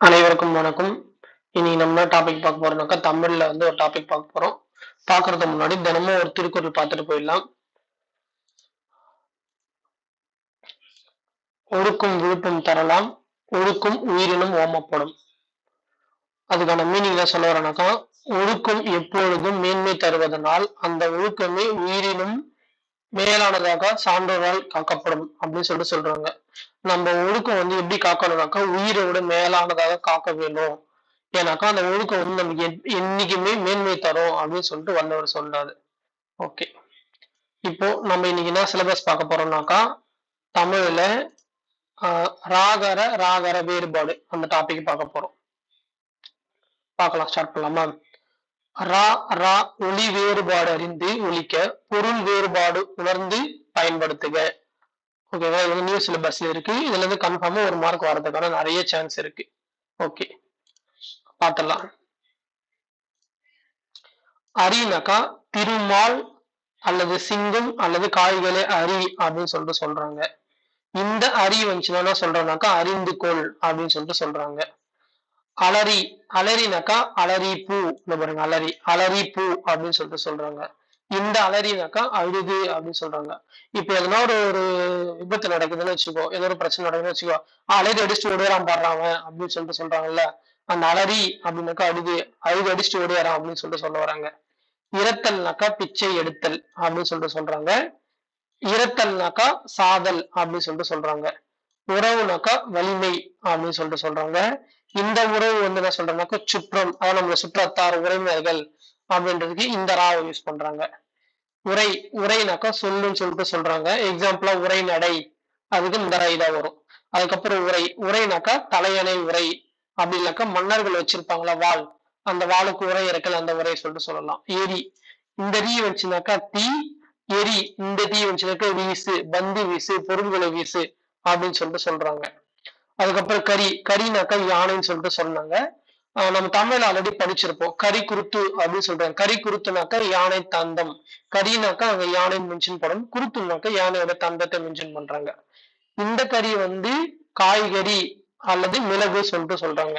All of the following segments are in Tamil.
அனைவருக்கும் வணக்கம். இனி நம்ம டாபிக் பார்க்க போறோம்னாக்கா தமிழ்ல வந்து ஒரு டாபிக் பார்க்க போறோம். பாக்குறதுக்கு முன்னாடி தினமும் ஒரு திருக்குறள் பார்த்துட்டு போயிடலாம். ஒழுக்கும் விழுப்பும் தரலாம் ஒழுக்கும் உயிரினும் ஓமப்படும். அதுக்கான மீனிங் சொல்ல வரேனாக்கா ஒழுக்கம் எப்பொழுதும் மேன்மை தருவதனால் அந்த ஒழுக்கமே உயிரினும் மேலானதாக சான்றோரால் காக்கப்படும் அப்படின்னு சொல்லிட்டு சொல்றாங்க. நம்ம ஒழுக்கம் வந்து எப்படி காக்கணும்னாக்கா உயிரை விட மேலானதாக காக்க வேணும் ஏன்னாக்கா அந்த ஒழுக்கம் வந்து நமக்கு என்னைக்குமே மேன்மை தரும் அப்படின்னு சொல்லிட்டு வல்லவர் சொல்றாரு ஓகே இப்போ நம்ம இன்னைக்கு என்ன சிலபஸ் பார்க்க போறோம்னாக்கா தமிழ்ல ராகர ராகர வேறுபாடு அந்த டாபிக் பார்க்க போறோம். பார்க்கலாம் ஸ்டார்ட் பண்ணலாமா? ரா ரா ஒளி வேறுபாடு அறிந்து ஒழிக்க பொருள் வேறுபாடு உணர்ந்து பயன்படுத்துக. ஓகேவா இது நியூ சிலபஸ்ல இருக்கு? இதுல இருந்து கன்ஃபார்மா ஒரு மார்க் வரதுக்கான நிறைய சான்ஸ் இருக்கு. ஓகே பார்த்துடலாம் அரினாக்கா திருமால் அல்லது சிங்கம் அல்லது காய்களே அரி அப்படின்னு சொல்லிட்டு சொல்றாங்க. இந்த அரி வந்துச்சுன்னா சொல்றோம்னாக்கா அறிந்து கொள் அப்படின்னு சொல்லிட்டு சொல்றாங்க. அலரி அலரினாக்கா அலரி பூ இந்த பாருங்க அலரி அலரி பூ அப்படின்னு சொல்லிட்டு சொல்றாங்க. இந்த அலறினாக்கா அழுது அப்படின்னு சொல்றாங்க. இப்ப எதனா ஒரு ஒரு விபத்து நடக்குதுன்னு வச்சுக்கோ ஏதோ ஒரு பிரச்சனை நடக்குதுன்னு வச்சுக்கோ அலறி அடிச்சுட்டு ஓடுறான் பாடுறாங்க அப்படின்னு சொல்லிட்டு சொல்றாங்கல்ல அந்த அலறி அப்படின்னாக்கா அழுது அழுது அடிச்சுட்டு ஓடுறான் அப்படின்னு சொல்லிட்டு சொல்ல வராங்க. இரத்தல்னாக்கா பிச்சை எடுத்தல் அப்படின்னு சொல்லிட்டு சொல்றாங்க. இரத்தல்னாக்கா சாதல் அப்படின்னு சொல்லிட்டு சொல்றாங்க. உறவுனாக்கா வலிமை அப்படின்னு சொல்லிட்டு சொல்றாங்க. இந்த உறவு வந்து என்ன சொல்றோம்னாக்கா சுற்றம் அதாவது நம்ம சுற்றத்தார் உறவினர்கள் அப்படின்றதுக்கு இந்த ராவை யூஸ் பண்றாங்க. உரை உரைனாக்கா சொல்லுன்னு சொல்லிட்டு சொல்றாங்க. எக்ஸாம்பிளா உரை நடை. அதுக்கு இந்த ரை தான் வரும். அதுக்கப்புறம் உரை உரைனாக்கா தலையணை உரை அப்படின்னாக்கா மன்னர்கள் வச்சிருப்பாங்களா வால் அந்த வாளுக்கு உரை இறக்கல் அந்த உரையை சொல்லிட்டு சொல்லலாம். எரி இந்த ரீ வச்சுனாக்கா தீ எரி. இந்த தீ வச்சுனாக்கா வீசு பந்து வீசு பொருள்களை வீசு அப்படின்னு சொல்லிட்டு சொல்றாங்க. அதுக்கப்புறம் கரி. கறினாக்கா யானைன்னு சொல்லிட்டு சொன்னாங்க. நம்ம தமிழ் ஆல்ரெடி படிச்சிருப்போம். கரி குருத்து அப்படின்னு சொல்றாங்க. கரி குருத்துனாக்கா யானை தந்தம். கரினாக்கா அங்க யானை மென்ஷன் பண்ணணும் குருத்துனாக்கா யானையோட தந்தத்தை மென்ஷன் பண்றாங்க. இந்த கறி வந்து காய்கறி அல்லது மிளகு சொல்லிட்டு சொல்றாங்க.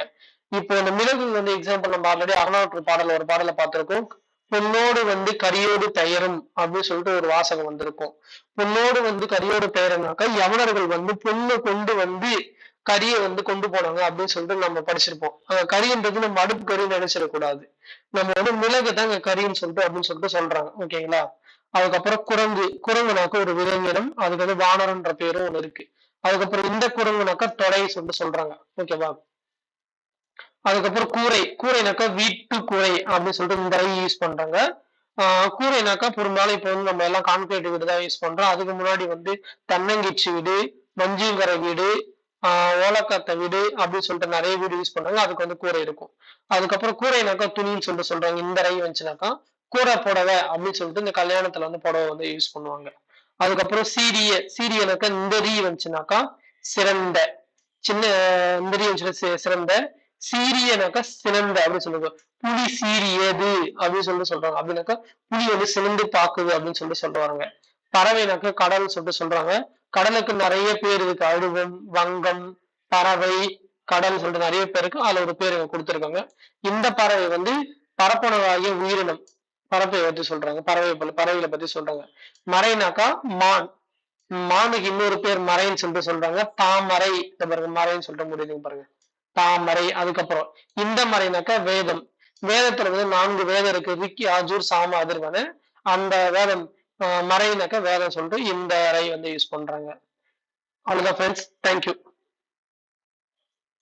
இப்போ இந்த மிளகு வந்து எக்ஸாம்பிள் நம்ம ஆல்ரெடி அறநாற்று பாடல் ஒரு பாடலை பார்த்திருக்கோம். பொன்னோடு வந்து கரியோடு பெயரும் அப்படின்னு சொல்லிட்டு ஒரு வாசகம் வந்திருக்கும். பொன்னோடு வந்து கரியோடு பெயருனாக்கா யவனர்கள் வந்து பொண்ணை கொண்டு வந்து கரியை வந்து கொண்டு போனாங்க அப்படின்னு சொல்லிட்டு நம்ம படிச்சிருப்போம். அங்க கரின்றது நம்ம அடுப்பு கறின்னு நினைச்சிடக்கூடாது. நம்ம வந்து மிளகு தாங்க கறின்னு சொல்லிட்டு அப்படின்னு சொல்லிட்டு சொல்றாங்க. ஓகேங்களா அதுக்கப்புறம் குரங்கு. குரங்குனாக்க ஒரு விலங்கினம் அதுக்கு வந்து வானரன்ற பேரும் ஒண்ணு இருக்கு. அதுக்கப்புறம் இந்த குரங்குனாக்கா தொடை சொல்லிட்டு சொல்றாங்க. ஓகேவா அதுக்கப்புறம் கூரை. கூரைனாக்கா வீட்டு கூரை அப்படின்னு சொல்லிட்டு இந்த ஐ யூஸ் பண்றாங்க. ஆஹ் கூரைனாக்கா பெரும்பாலும் இப்போ வந்து நம்ம எல்லாம் கான்கிரீட் வீடு தான் யூஸ் பண்றோம். அதுக்கு முன்னாடி வந்து தன்னங்கிச்சி வீடு மஞ்சீங்கரை வீடு ஓலக்காத்த வீடு அப்படின்னு சொல்லிட்டு நிறைய வீடு யூஸ் பண்றாங்க. அதுக்கு வந்து கூரை இருக்கும். அதுக்கப்புறம் கூரைனாக்கா துணின்னு சொல்லிட்டு சொல்றாங்க. இந்த ரை வந்துச்சுனாக்கா கூரை புடவை அப்படின்னு சொல்லிட்டு இந்த கல்யாணத்துல வந்து புடவை வந்து யூஸ் பண்ணுவாங்க. அதுக்கப்புறம் சீரிய சீரியனாக்கா இந்த ரீ வந்துச்சுனாக்கா சிறந்த சின்ன இந்த ரீ வந்துச்சுன்னா சிறந்த சீரியனாக்கா சிறந்த அப்படின்னு சொல்லுவாங்க புலி சீரியது அப்படின்னு சொல்லிட்டு சொல்றாங்க. அப்படின்னாக்கா புலி வந்து சிறந்து பாக்குது அப்படின்னு சொல்லிட்டு சொல்றாங்க. பறவைனாக்கா கடல் சொல்லிட்டு சொல்றாங்க. கடலுக்கு நிறைய பேர் இருக்கு. அழுவம் வங்கம் பறவை கடல் சொல்லிட்டு நிறைய பேருக்கு அதுல ஒரு பேர் இங்க இந்த பறவை வந்து பரப்பனவாகிய உயிரினம். பறப்பை பத்தி சொல்றாங்க. பறவை பறவைகளை பத்தி சொல்றாங்க. மறைனாக்கா மான். மானுக்கு இன்னொரு பேர் மறைன்னு சொல்லிட்டு சொல்றாங்க. தாமரை. இந்த பாருங்க மறைன்னு சொல்லிட்டு முடியுதுங்க பாருங்க. தாமரை அதுக்கப்புறம் இந்த மறைனாக்கா வேதம். வேதத்துல வந்து நான்கு வேதம் இருக்கு. ரிக்கி ஆஜூர் சாம அதிர்வன. அந்த வேதம் மறைனாக்கா வேதம் சொல்லிட்டு இந்த அறை வந்து யூஸ் பண்றாங்க. அவ்வளவுதான் ஃப்ரெண்ட்ஸ் தேங்க்யூ